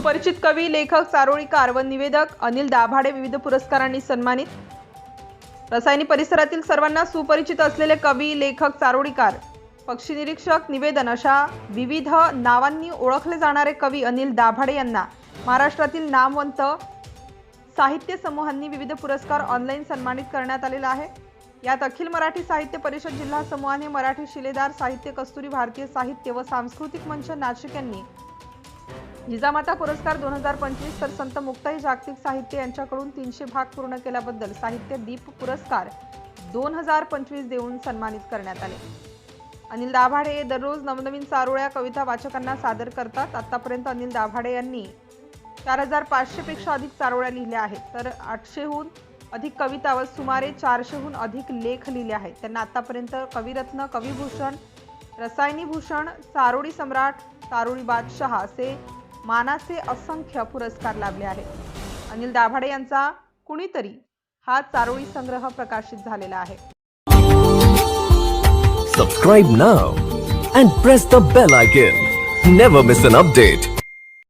सुपरिचित कवी लेखक चारोळीकार व निवेदक अनिल दाभाडे विविध पुरस्कारांनी सन्मानित. रसायनी परिसरातील सर्वांना सुपरिचित असलेले कवी लेखक चारोळीकार पक्षी निरीक्षक निवेदन अशा विविध नावांनी ओळखले जाणारे कवी अनिल दाभाडे यांना महाराष्ट्रातील नामवंत साहित्य समूहांनी विविध पुरस्कार ऑनलाईन सन्मानित करण्यात आलेला आहे. यात अखिल मराठी साहित्य परिषद जिल्हा समूहाने मराठी शिलेदार साहित्य कस्तुरी भारतीय साहित्य व सांस्कृतिक मंच नाशिक यांनी जिजामाता पुरस्कार दोन हजार पंचवीस तर संत मुक्ताई जागतिक साहित्य यांच्याकडून तीनशे भाग पूर्ण केल्याबद्दल साहित्य दीप पुरस्कार दोन हजार पंचवीस देऊन सन्मानित करण्यात आले. अनिल दाभाडे हे दररोज नवनवीन चारोळ्या कविता वाचकांना सादर करतात. आतापर्यंत अनिल दाभाडे यांनी चार हजार पाचशेपेक्षा अधिक चारोळ्या लिहिल्या आहेत. तर आठशेहून अधिक कविता व सुमारे चारशेहून अधिक लेख लिहिले आहेत. त्यांना आतापर्यंत कविरत्न कविभूषण रसायनीभूषण चारोळी सम्राट चारोळी बादशहा असे मानाचे असंख्य पुरस्कार लाभले आहेत. अनिल दाभाडे यांचा कुणीतरी हा चारोळी संग्रह प्रकाशित झालेला आहे. Subscribe now and press the bell icon never miss an update